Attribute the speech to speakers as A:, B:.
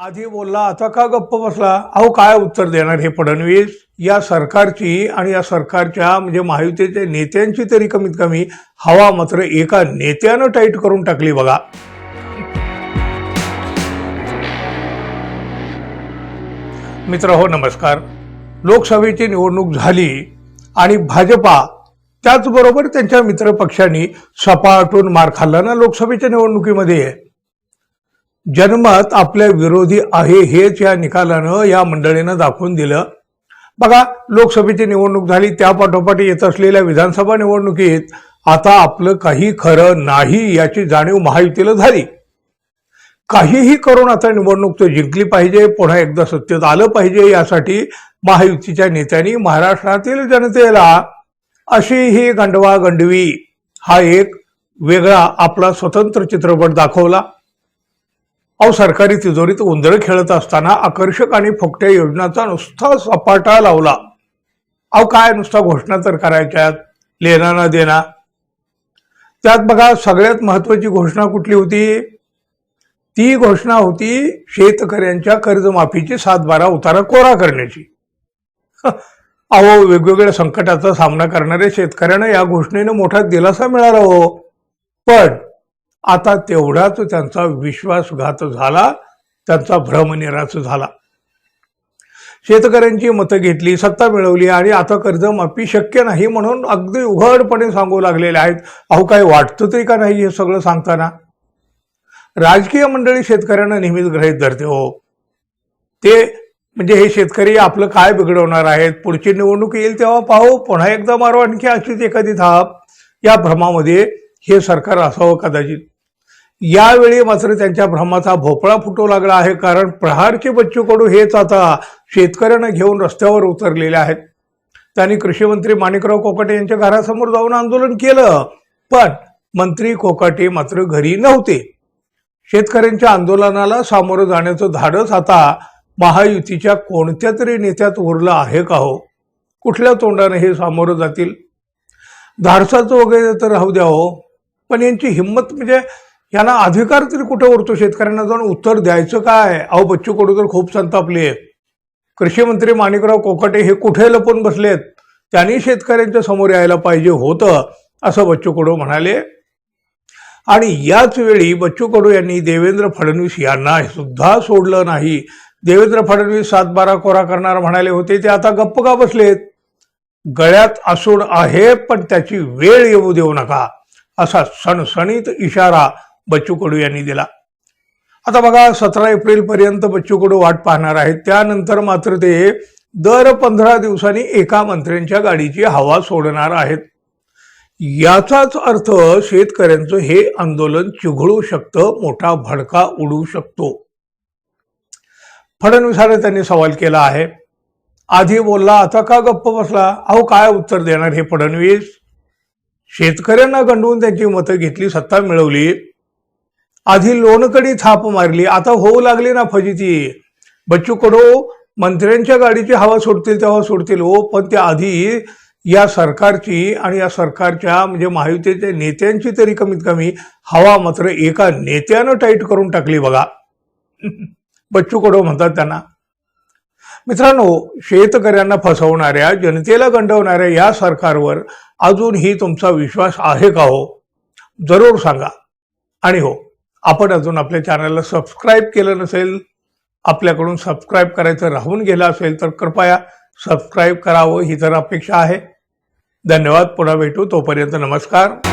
A: आधी बोलला आता का गप्प बसला? अहो काय उत्तर देणार हे फडणवीस? या सरकारची आणि या सरकारच्या म्हणजे महायुतीच्या नेत्यांची तरी कमीत कमी हवा मात्र एका नेत्यानं टाईट करून टाकली बघा. मित्र हो नमस्कार. लोकसभेची निवडणूक झाली आणि भाजपा त्याचबरोबर त्यांच्या मित्रपक्षांनी सपाटून मार खाल्ला ना लोकसभेच्या निवडणुकीमध्ये. जनमत आपल्या विरोधी आहे हेच या निकालानं या मंडळीनं दाखवून दिलं. बघा लोकसभेची निवडणूक झाली त्या पाठोपाठ येत असलेल्या विधानसभा निवडणुकीत आता आपलं काही खरं नाही याची जाणीव महायुतीला झाली. काहीही करून आता निवडणूक तो जिंकली पाहिजे पुन्हा एकदा सत्तेत आलं पाहिजे यासाठी महायुतीच्या नेत्यांनी महाराष्ट्रातील जनतेला अशी ही गंडवा गंडवी हा एक वेगळा आपला स्वतंत्र चित्रपट दाखवला. अहो सरकारी तिजोरीत उंदरं खेळत असताना आकर्षक आणि फुकट्या योजनाचा नुसता सपाटा लावला. अहो काय नुसता घोषणा तर करायच्यात लेना ना देना त्यात बघा सगळ्यात महत्वाची घोषणा कुठली होती? ती घोषणा होती शेतकऱ्यांच्या कर्जमाफीची सात बारा उतारा कोरा करण्याची. अहो वेगवेगळ्या संकटाचा सामना करणाऱ्या शेतकऱ्यांना या घोषणेनं मोठा दिलासा मिळाला हो. पण आता तेवढाच त्यांचा विश्वासघात झाला त्यांचा भ्रमनिराश झाला. शेतकऱ्यांची मतं घेतली सत्ता मिळवली आणि आता कर्जमाफी शक्य नाही म्हणून अगदी उघडपणे सांगू लागलेले आहेत. अहो काय वाटतं तरी का नाही हे सगळं सांगताना? राजकीय मंडळी शेतकऱ्यांना नेहमीच ग्रहित धरते हो. ते म्हणजे हे शेतकरी आपलं काय बिघडवणार आहेत? पुढची निवडणूक येईल तेव्हा पाहू. पुन्हा एकदा मारू आणखी अशीच एखादी थाप. या भ्रमामध्ये हे सरकार असावं कदाचित. यावेळी मात्र त्यांच्या भ्रमाचा भोपळा फुटू लागला आहे कारण प्रहारचे बच्चू कडू हेच आता शेतकऱ्यांना घेऊन रस्त्यावर उतरलेले आहेत. त्यांनी कृषीमंत्री माणिकराव कोकाटे यांच्या घरासमोर जाऊन आंदोलन केलं पण मंत्री कोकाटे मात्र घरी नव्हते. शेतकऱ्यांच्या आंदोलनाला सामोरं जाण्याचं धाडस आता महायुतीच्या कोणत्या तरी नेत्यात उरलं आहे का हो? कुठल्या तोंडाने हे सामोरं जातील? धाडसाचं वगैरे तर राहू द्या हो. पण यांची हिंमत म्हणजे यांना अधिकार तरी कुठे उरतो? शेतकऱ्यांना जाऊन उत्तर द्यायचं काय? अहो बच्चू कडू तर खूप संतापले कृषी मंत्री माणिकराव कोकाटे हे कुठे लपून बसलेत? त्यांनी शेतकऱ्यांच्या समोर यायला पाहिजे होतं असं बच्चू कडू म्हणाले. आणि याच वेळी बच्चू कडू यांनी देवेंद्र फडणवीस यांना सुद्धा सोडलं नाही. देवेंद्र फडणवीस सात बारा कोरा करणार म्हणाले होते ते आता गप्प का बसलेत? गळ्यात असून आहे पण त्याची वेळ येऊ देऊ नका. असा सणसणीत इशारा बच्चू कडू यांनी दिला. आता बघा सतरा एप्रिल पर्यंत बच्चू कडू वाट पाहणार आहेत. त्यानंतर मात्र ते दर पंधरा दिवसांनी एका मंत्र्यांच्या गाडीची हवा सोडणार आहेत. याचाच अर्थ शेतकऱ्यांचं हे आंदोलन चिघळू शकतं मोठा भडका उडू शकतो. फडणवीसाने त्यांनी सवाल केला आहे. आधी बोलला आता का गप्प बसला? अहो काय उत्तर देणार हे फडणवीस? शेतकऱ्यांना गंडवून त्यांची मतं घेतली सत्ता मिळवली. आधी लोणकडी थाप मारली आता होऊ लागली ना फजिती. बच्चू कडो मंत्र्यांच्या गाडीची हवा सोडतील तेव्हा सोडतील हो पण त्या आधी या सरकारची आणि या सरकारच्या म्हणजे महायुतीच्या नेत्यांची तरी कमीत कमी हवा मात्र एका नेत्यानं टाईट करून टाकली बघा. बच्चू कडो म्हणतात त्यांना. मित्रांनो शेतकऱ्यांना फसवणाऱ्या जनतेला गंडवणाऱ्या या सरकारवर अजूनही तुमचा विश्वास आहे का हो? जरूर सांगा. आणि हो आपण अजून आपल्या चॅनलला सबस्क्राईब केलं नसेल आपल्याकडून सबस्क्राईब करायचं राहून गेलं असेल तर कृपया सबस्क्राईब करावं ही तर अपेक्षा आहे. धन्यवाद. पुन्हा भेटू. तोपर्यंत नमस्कार.